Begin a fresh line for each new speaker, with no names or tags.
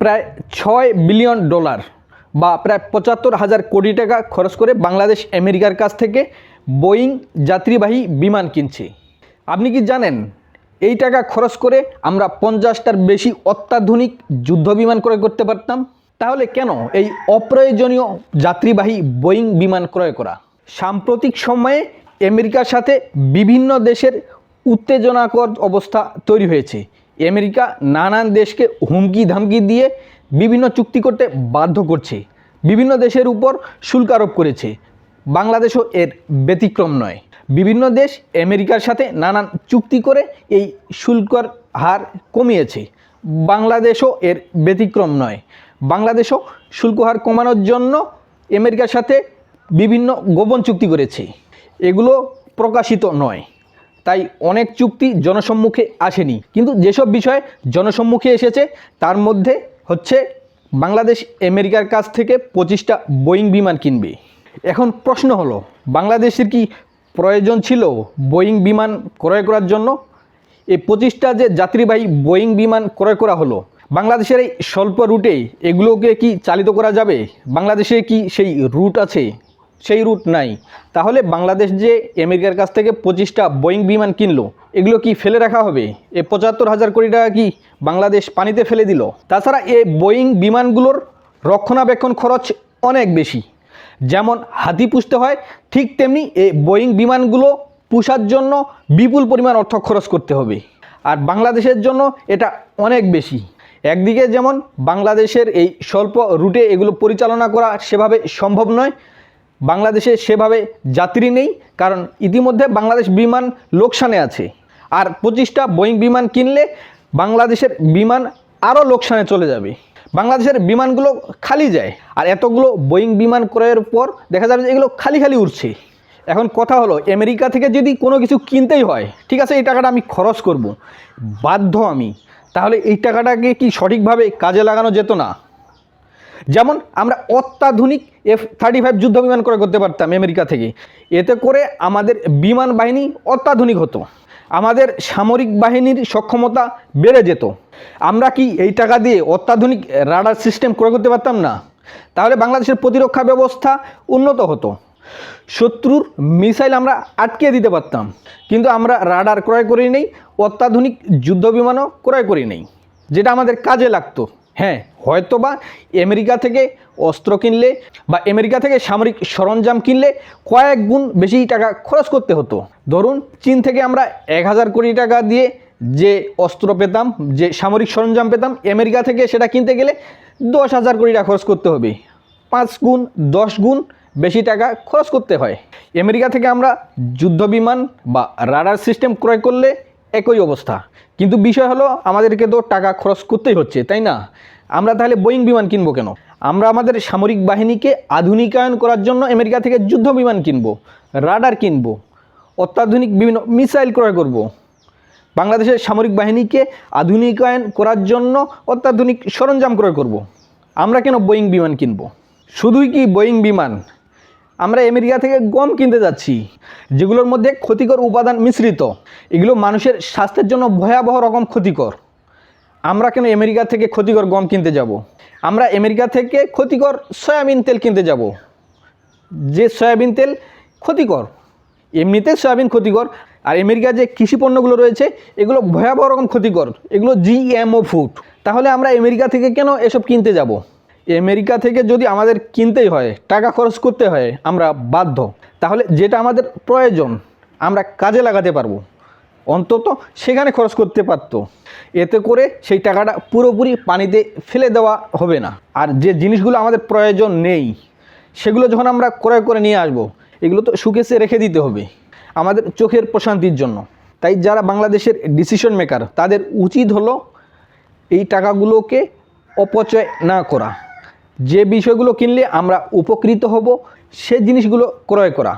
প্রায় ছয় billion dollar বা প্রায় পঁচাত্তর হাজার কোটি টাকা খরচ করে বাংলাদেশ আমেরিকার কাছ থেকে বোয়িং যাত্রীবাহী বিমান কিনছে। আপনি কি জানেন, এই টাকা খরচ করে আমরা পঞ্চাশটার বেশি অত্যাধুনিক যুদ্ধ বিমান ক্রয় করতে পারতাম? তাহলে কেন এই অপ্রয়োজনীয় যাত্রীবাহী বোয়িং বিমান ক্রয় করা? সাম্প্রতিক সময়ে আমেরিকার সাথে বিভিন্ন দেশের উত্তেজনাকর অবস্থা তৈরি হয়েছে। আমেরিকা নানান দেশকে হুমকি ধামকি দিয়ে বিভিন্ন চুক্তি করতে বাধ্য করছে। বিভিন্ন দেশের উপর শুল্ক আরোপ করেছে। বাংলাদেশও এর ব্যতিক্রম নয়। বিভিন্ন দেশ আমেরিকার সাথে নানান চুক্তি করে এই শুল্কর হার কমিয়েছে। বাংলাদেশও এর ব্যতিক্রম নয়। বাংলাদেশও শুল্ক হার কমানোর জন্য আমেরিকার সাথে বিভিন্ন গোপন চুক্তি করেছে। এগুলো প্রকাশিত নয়। তাই অনেক চুক্তি জনসম্মুখে আসেনি। কিন্তু যেসব বিষয় জনসম্মুখে এসেছে, তার মধ্যে হচ্ছে বাংলাদেশ আমেরিকার কাছ থেকে পঁচিশটা বোয়িং বিমান কিনবে। এখন প্রশ্ন হলো, বাংলাদেশের কি প্রয়োজন ছিল বোয়িং বিমান ক্রয় করার জন্য? এই পঁচিশটা যে যাত্রীবাহী বোয়িং বিমান ক্রয় করা হলো, বাংলাদেশের এই স্বল্প রুটে এগুলোকে কি চালিত করা যাবে? বাংলাদেশে কি সেই রুট আছে? সেই রুট নাই। তাহলে বাংলাদেশ যে আমেরিকার কাছ থেকে পঁচিশটা বোয়িং বিমান কিনলো, এগুলো কি ফেলে রাখা হবে? এ পঁচাত্তর হাজার কোটি টাকা কি বাংলাদেশ পানিতে ফেলে দিল? তাছাড়া এ বোয়িং বিমানগুলোর রক্ষণাবেক্ষণ খরচ অনেক বেশি। যেমন হাতি পুষতে হয়, ঠিক তেমনি এই বোয়িং বিমানগুলো পুষার জন্য বিপুল পরিমাণ অর্থ খরচ করতে হবে। আর বাংলাদেশের জন্য এটা অনেক বেশি। একদিকে যেমন বাংলাদেশের এই স্বল্প রুটে এগুলো পরিচালনা করা সেভাবে সম্ভব নয় বাংলাদেশে সেভাবে যাত্রী নেই, কারণ ইতিমধ্যে বাংলাদেশ বিমান লোকসানে আছে। আর পঁচিশটা বোয়িং বিমান কিনলে বাংলাদেশের বিমান আরও লোকসানে চলে যাবে। বাংলাদেশের বিমানগুলো খালি যায়, আর এতগুলো বোয়িং বিমান ক্রয়ের পর দেখা যাবে যে এগুলো খালি খালি উঠছে এখন কথা হলো, আমেরিকা থেকে যদি কোনো কিছু কিনতেই হয়, ঠিক আছে, এই টাকাটা আমি খরচ করব। বাধ্য আমি। তাহলে এই টাকাটাকে কি সঠিকভাবে কাজে লাগানো যেত না? যেমন আমরা অত্যাধুনিক এফ থার্টি ফাইভ যুদ্ধ বিমান ক্রয় করতে পারতাম আমেরিকা থেকে। এতে করে আমাদের বিমান বাহিনী অত্যাধুনিক হতো। আমাদের সামরিক বাহিনীর সক্ষমতা বেড়ে যেত। আমরা কি এই টাকা দিয়ে অত্যাধুনিক রাডার সিস্টেম ক্রয় করতে পারতাম না? তাহলে বাংলাদেশের প্রতিরক্ষা ব্যবস্থা উন্নত হতো। শত্রুর মিসাইল আমরা আটকে দিতে পারতাম। কিন্তু আমরা রাডার ক্রয় করি নেই, অত্যাধুনিক যুদ্ধ বিমানও ক্রয় করি নেই। যেটা আমাদের কাজে লাগতো। হ্যাঁ হয়তো বা আমেরিকা থেকে অস্ত্র কিনলে বা আমেরিকা থেকে সামরিক সরঞ্জাম কিনলে কয়েক গুণ বেশি টাকা খরচ করতে হতো। ধরুন, চীন থেকে আমরা এক হাজার কোটি টাকা দিয়ে যে অস্ত্র পেতাম, যে সামরিক সরঞ্জাম পেতাম, আমেরিকা থেকে সেটা কিনতে গেলে দশ হাজার কোটি টাকা খরচ করতে হবে। পাঁচ গুণ, দশ গুণ বেশি টাকা খরচ করতে হয়। আমেরিকা থেকে আমরা যুদ্ধ বিমান বা রাডার সিস্টেম ক্রয় করলে একই অবস্থা। কিন্তু বিষয় হলো, আমাদেরকে তো টাকা খরচ করতেই হচ্ছে, তাই না? আমরা তাহলে বোয়িং বিমান কিনবো কেন? আমরা আমাদের সামরিক বাহিনীকে আধুনিকায়ন করার জন্য আমেরিকা থেকে যুদ্ধ বিমান কিনবো, রাডার কিনবো, অত্যাধুনিক বিভিন্ন মিসাইল ক্রয় করব। বাংলাদেশের সামরিক বাহিনীকে আধুনিকায়ন করার জন্য অত্যাধুনিক সরঞ্জাম ক্রয় করব। আমরা কেন বোয়িং বিমান কিনবো? শুধুই কি বোয়িং বিমান? আমরা আমেরিকা থেকে গম কিনতে যাচ্ছি, যেগুলোর মধ্যে ক্ষতিকর উপাদান মিশ্রিত এগুলো মানুষের স্বাস্থ্যের জন্য ভয়াবহ রকম ক্ষতিকর আমরা কেন আমেরিকা থেকে ক্ষতিকর গম কিনতে যাব। আমরা আমেরিকা থেকে ক্ষতিকর সয়াবিন তেল কিনতে যাব। যে সয়াবিন তেল ক্ষতিকর, এমনিতে সয়াবিন ক্ষতিকর, আর আমেরিকার যে কৃষি পণ্যগুলো রয়েছে, এগুলো ভয়াবহ রকম ক্ষতিকর এগুলো জিএমও ফুড তাহলে আমরা আমেরিকা থেকে কেন এসব কিনতে যাব। আমেরিকা থেকে যদি আমাদের কিনতেই হয়, টাকা খরচ করতে হয়, আমরা বাধ্য। তাহলে যেটা আমাদের প্রয়োজন, আমরা কাজে লাগাতে পারব। অন্তত সেখানে খরচ করতে পারতো। এতে করে সেই টাকাটা পুরোপুরি পানিতে ফেলে দেওয়া হবে না। আর যে জিনিসগুলো আমাদের প্রয়োজন নেই, সেগুলো যখন আমরা ক্রয় করে নিয়ে আসব, এগুলো তো সুকেসে রেখে দিতে হবে। আমাদের চোখের প্রশান্তির জন্য। তাই যারা বাংলাদেশের ডিসিশন মেকার তাদের উচিত হলো এই টাকাগুলোকে অপচয় না করা। যে বিষয়গুলো কিনলে আমরা উপকৃত হব সে জিনিসগুলো ক্রয় করা।